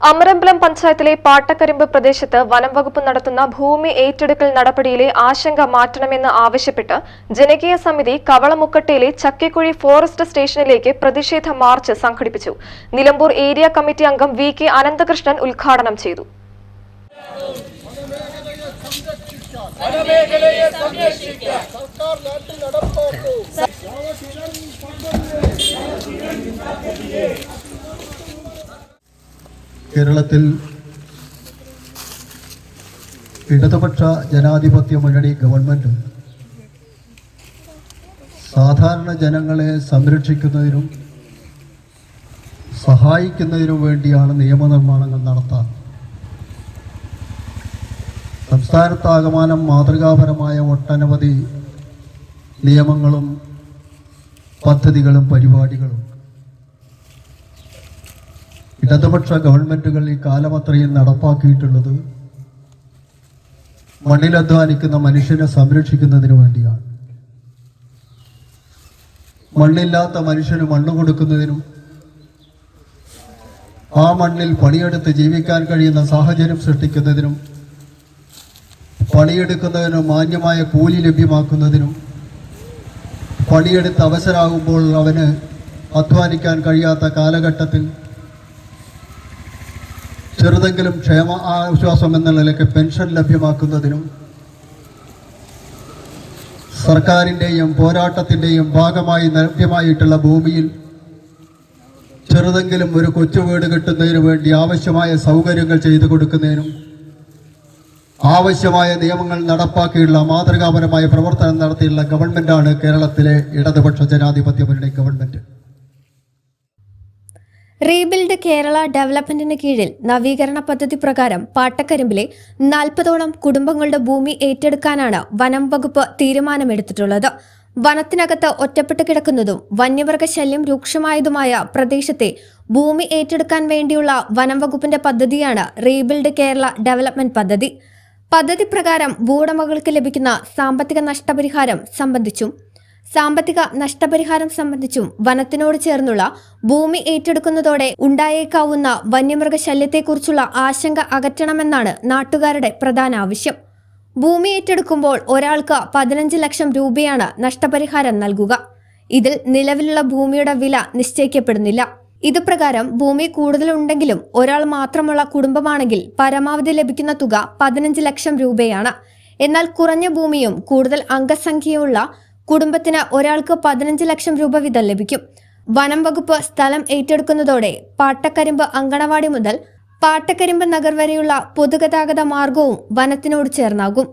Amarambalam പഞ്ചായത്തിലെ പാട്ടക്കരിമ്പ് പ്രദേശത്ത് വനം വകുപ്പ് നടത്തുന്ന ഭൂമി ഏറ്റെടുക്കൽ നടപടിയിലെ ആശങ്ക മാറ്റണമെന്ന് ആവശ്യപ്പെട്ട് ജനകീയ സമിതി കവളമുക്കട്ടയിലെ ചക്കിക്കുഴി ഫോറസ്റ്റ് സ്റ്റേഷനിലേക്ക് പ്രതിഷേധ മാർച്ച് സംഘടിപ്പിച്ചു. നിലമ്പൂർ ഏരിയ കമ്മിറ്റി അംഗം വി കെ അനന്തകൃഷ്ണൻ ഉദ്ഘാടനം ചെയ്തു. സർക്കാർ കേരളത്തിൽ ഇടതുപക്ഷ ജനാധിപത്യ മുന്നണി ഗവൺമെന്റ് സാധാരണ ജനങ്ങളെ സംരക്ഷിക്കുന്നതിനും സഹായിക്കുന്നതിനും വേണ്ടിയാണ് നിയമനിർമ്മാണങ്ങൾ നടത്താറ്. സംസ്ഥാനത്താകമാനം മാതൃകാപരമായ ഒട്ടനവധി നിയമങ്ങളും പദ്ധതികളും പരിപാടികളും ഇടതുപക്ഷ ഗവൺമെന്റുകൾ ഈ കാലമത്രയും നടപ്പാക്കിയിട്ടുള്ളത് മണ്ണിലധ്വാനിക്കുന്ന മനുഷ്യനെ സംരക്ഷിക്കുന്നതിന് വേണ്ടിയാണ്. മണ്ണില്ലാത്ത മനുഷ്യന് മണ്ണ് കൊടുക്കുന്നതിനും ആ മണ്ണിൽ പണിയെടുത്ത് ജീവിക്കാൻ കഴിയുന്ന സാഹചര്യം സൃഷ്ടിക്കുന്നതിനും പണിയെടുക്കുന്നതിനും മാന്യമായ കൂലി ലഭ്യമാക്കുന്നതിനും പണിയെടുത്ത് അവസരമാകുമ്പോൾ അവന് അധ്വാനിക്കാൻ കഴിയാത്ത കാലഘട്ടത്തിൽ ചെറുതെങ്കിലും ക്ഷേമ ആശ്വാസം എന്ന നിലയ്ക്ക് പെൻഷൻ ലഭ്യമാക്കുന്നതിനും സർക്കാരിന്റെയും പോരാട്ടത്തിന്റെയും ഭാഗമായി ലഭ്യമായിട്ടുള്ള ഭൂമിയിൽ ചെറുതെങ്കിലും ഒരു കൊച്ചു വീട് കിട്ടുന്നതിന് വേണ്ടി ആവശ്യമായ സൗകര്യങ്ങൾ ചെയ്തു കൊടുക്കുന്നതിനും ആവശ്യമായ നിയമങ്ങൾ നടപ്പാക്കിയുള്ള മാതൃകാപരമായ പ്രവർത്തനം നടത്തിയുള്ള ഗവൺമെന്റാണ് കേരളത്തിലെ ഇടതുപക്ഷ ജനാധിപത്യ മുന്നണി ഗവൺമെന്റ്. റീബിൽഡ് കേരള ഡെവലപ്മെന്റിന് കീഴിൽ നവീകരണ പദ്ധതി പ്രകാരം പാട്ടക്കരിമ്പിലെ നാൽപ്പതോളം കുടുംബങ്ങളുടെ ഭൂമി ഏറ്റെടുക്കാനാണ് വനം വകുപ്പ് തീരുമാനമെടുത്തിട്ടുള്ളത്. വനത്തിനകത്ത് ഒറ്റപ്പെട്ട് കിടക്കുന്നതും വന്യമൃഗശല്യം രൂക്ഷമായതുമായ പ്രദേശത്തെ ഭൂമി ഏറ്റെടുക്കാൻ വേണ്ടിയുള്ള വനം വകുപ്പിന്റെ പദ്ധതിയാണ് റീബിൽഡ് കേരള ഡെവലപ്മെന്റ് പദ്ധതി. പദ്ധതി പ്രകാരം ഭൂവുടമകൾക്ക് ലഭിക്കുന്ന സാമ്പത്തിക നഷ്ടപരിഹാരം സംബന്ധിച്ചും സാമ്പത്തിക നഷ്ടപരിഹാരം സംബന്ധിച്ചും വനത്തിനോട് ചേർന്നുള്ള ഭൂമി ഏറ്റെടുക്കുന്നതോടെ ഉണ്ടായേക്കാവുന്ന വന്യമൃഗശല്യത്തെക്കുറിച്ചുള്ള ആശങ്ക അകറ്റണമെന്നാണ് നാട്ടുകാരുടെ പ്രധാന ആവശ്യം. ഭൂമി ഏറ്റെടുക്കുമ്പോൾ ഒരാൾക്ക് പതിനഞ്ച് ലക്ഷം രൂപയാണ് നഷ്ടപരിഹാരം നൽകുക. ഇതിൽ നിലവിലുള്ള ഭൂമിയുടെ വില നിശ്ചയിക്കപ്പെടുന്നില്ല. ഇതുപ്രകാരം ഭൂമി കൂടുതലുണ്ടെങ്കിലും ഒരാൾ മാത്രമുള്ള കുടുംബമാണെങ്കിൽ പരമാവധി ലഭിക്കുന്ന തുക പതിനഞ്ച് ലക്ഷം രൂപയാണ്. എന്നാൽ കുറഞ്ഞ ഭൂമിയും കൂടുതൽ അംഗസംഖ്യയുള്ള കുടുംബത്തിന് ഒരാൾക്ക് പതിനഞ്ച് ലക്ഷം രൂപ വീതം ലഭിക്കും. വനം വകുപ്പ് സ്ഥലം ഏറ്റെടുക്കുന്നതോടെ പാട്ടക്കരിമ്പ് അങ്കണവാടി മുതൽ പാട്ടക്കരിമ്പ് നഗർ വരെയുള്ള പൊതുഗതാഗത മാർഗവും വനത്തിനോട് ചേർന്നാകും.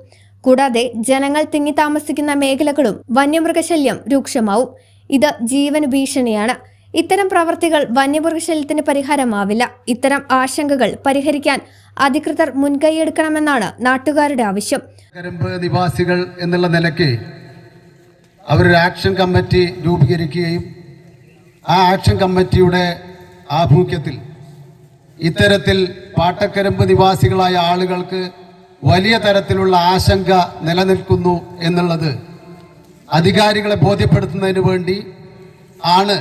കൂടാതെ ജനങ്ങൾ തിങ്ങി താമസിക്കുന്ന മേഖലകളും വന്യമൃഗശല്യം രൂക്ഷമാവും. ഇത് ജീവന് ഭീഷണിയാണ്. ഇത്തരം പ്രവർത്തികൾ വന്യമൃഗശല്യത്തിന് പരിഹാരമാവില്ല. ഇത്തരം ആശങ്കകൾ പരിഹരിക്കാൻ അധികൃതർ മുൻകൈയെടുക്കണമെന്നാണ് നാട്ടുകാരുടെ ആവശ്യം. നിവാസികൾ എന്നുള്ള നിലയ്ക്ക് അവരൊരു ആക്ഷൻ കമ്മിറ്റി രൂപീകരിക്കുകയും ആ ആക്ഷൻ കമ്മിറ്റിയുടെ ആഭിമുഖ്യത്തിൽ ഇത്തരത്തിൽ പാട്ടക്കരമ്പ് നിവാസികളായ ആളുകൾക്ക് വലിയ തരത്തിലുള്ള ആശങ്ക നിലനിൽക്കുന്നു എന്നുള്ളത് അധികാരികളെ ബോധ്യപ്പെടുത്തുന്നതിന് വേണ്ടി ആണ്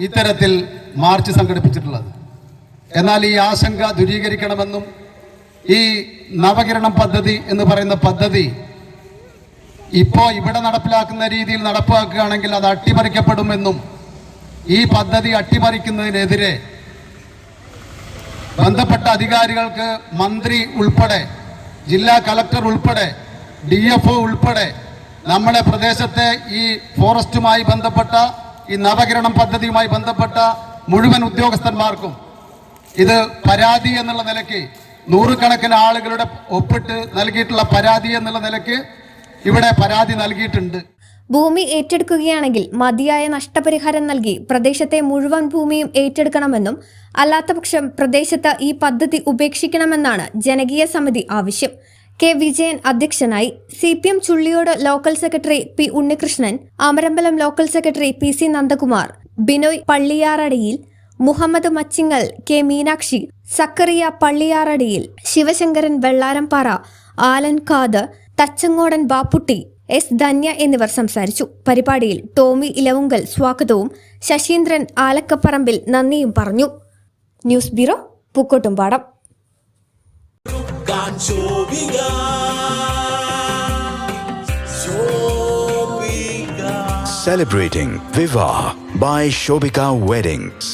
ഇത്തരത്തിൽ മാർച്ച് സംഘടിപ്പിച്ചിട്ടുള്ളത്. എന്നാൽ ഈ ആശങ്ക ദുരീകരിക്കണമെന്നും ഈ നവകിരണം പദ്ധതി എന്ന് പറയുന്ന പദ്ധതി ഇപ്പോൾ ഇവിടെ നടപ്പിലാക്കുന്ന രീതിയിൽ നടപ്പാക്കുകയാണെങ്കിൽ അത് അട്ടിമറിക്കപ്പെടുമെന്നും ഈ പദ്ധതി അട്ടിമറിക്കുന്നതിനെതിരെ ബന്ധപ്പെട്ട അധികാരികൾക്ക് മന്ത്രി ഉൾപ്പെടെ ജില്ലാ കലക്ടർ ഉൾപ്പെടെ ഡി എഫ് ഉൾപ്പെടെ നമ്മുടെ പ്രദേശത്തെ ഈ ഫോറസ്റ്റുമായി ബന്ധപ്പെട്ട ഈ നവകിരണം പദ്ധതിയുമായി ബന്ധപ്പെട്ട മുഴുവൻ ഉദ്യോഗസ്ഥന്മാർക്കും ഇത് പരാതി എന്നുള്ള നിലയ്ക്ക് നൂറുകണക്കിന് ആളുകളുടെ ഒപ്പിട്ട് നൽകിയിട്ടുള്ള പരാതി എന്നുള്ള നിലയ്ക്ക് ഇവിടെ പരാതി നൽകിയിട്ടുണ്ട്. ഭൂമി ഏറ്റെടുക്കുകയാണെങ്കിൽ മതിയായ നഷ്ടപരിഹാരം നൽകി പ്രദേശത്തെ മുഴുവൻ ഭൂമിയും ഏറ്റെടുക്കണമെന്നും അല്ലാത്തപക്ഷം പ്രദേശത്ത് ഈ പദ്ധതി ഉപേക്ഷിക്കണമെന്നാണ് ജനകീയ സമിതി ആവശ്യം. കെ വിജയൻ അധ്യക്ഷനായി C P M Chulliyode local secretary P Unnikrishnan Amarambalam local secretary P C Nandakumar Binoy പള്ളിയാറടിയിൽ Muhammad Machingal K Meenakshi Sakkariya പള്ളിയാറടിയിൽ ശിവശങ്കരൻ വെള്ളാരംപാറ ആലൻ ഖാദർ തച്ചങ്ങോടൻ ബാപ്പുട്ടി എസ് ധന്യ എന്നിവർ സംസാരിച്ചു. പരിപാടിയിൽ ടോമി ഇലവുങ്കൽ സ്വാഗതവും ശശീന്ദ്രൻ ആലക്കപ്പറമ്പിൽ നന്ദിയും പറഞ്ഞു. News bureau Pookkottumpadam. Celebrating Viva by Shobika Weddings.